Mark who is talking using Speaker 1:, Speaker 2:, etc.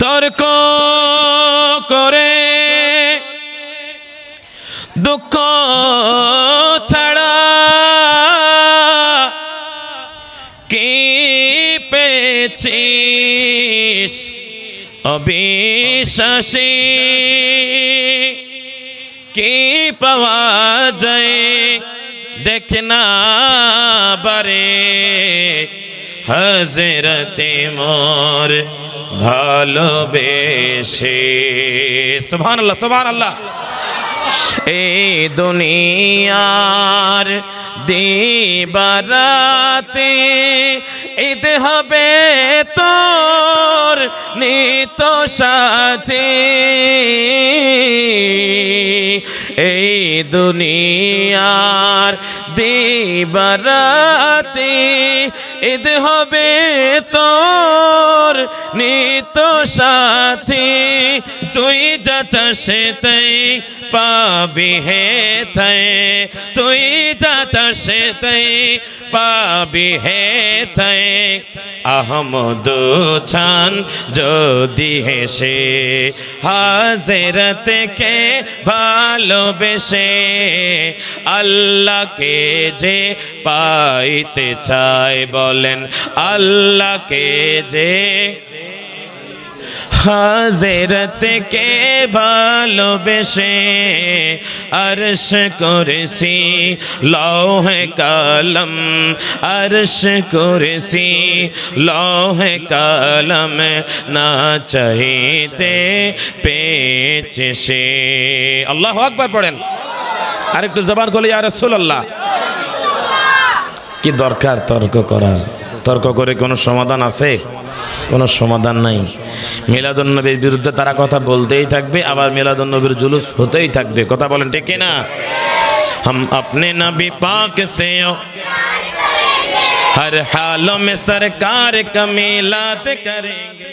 Speaker 1: তর্ক করে। দুঃখ ছাড়া কি পেয়েছিস? অবিশ্বাসী কি পাওয়া যায়? দেখ না বারে হজরতে মোর ভালোবেসে। সুবহান আল্লাহ সুবহান আল্লাহ এই দুনিয়ার দিবারাতে ঈদ হবে তোর নিত সাথী। এই দুনিয়ার দিবারাতে ঈদ হবে তোর নিত সাথী তুই যা চাষে তাই পাবি হে তাই। তুই যা চাষে তাই পাবি হে তাই। আহমদ ছান যদি হেসে হাজরতকে ভালোবেসে, আল্লাহকে যে পাইতে চায় বলেন, আল্লাহকে যে হাজরতকে ভালোবেসে আরশ করেছি লৌহে কালম, আরশ করেছি লৌহে কালম না চাইতে পেয়েছে সে। আল্লাহ আকবার পড়েন। আরেকটু জবান করলে আর রসুল্লাহ কি দরকার তর্ক করার? তর্ক করে কোনো সমাধান আছে? কোনো সমাধান নাই। মিলাদুন্নবীর বিরুদ্ধে তারা কথা বলতেই থাকবে আবার মিলাদুন্নবীর জুলুস হতেই থাকবে কথা বলেন ঠিক না हम अपने नबी पाक से हर हालों में सरकार का मिलाद करेंगे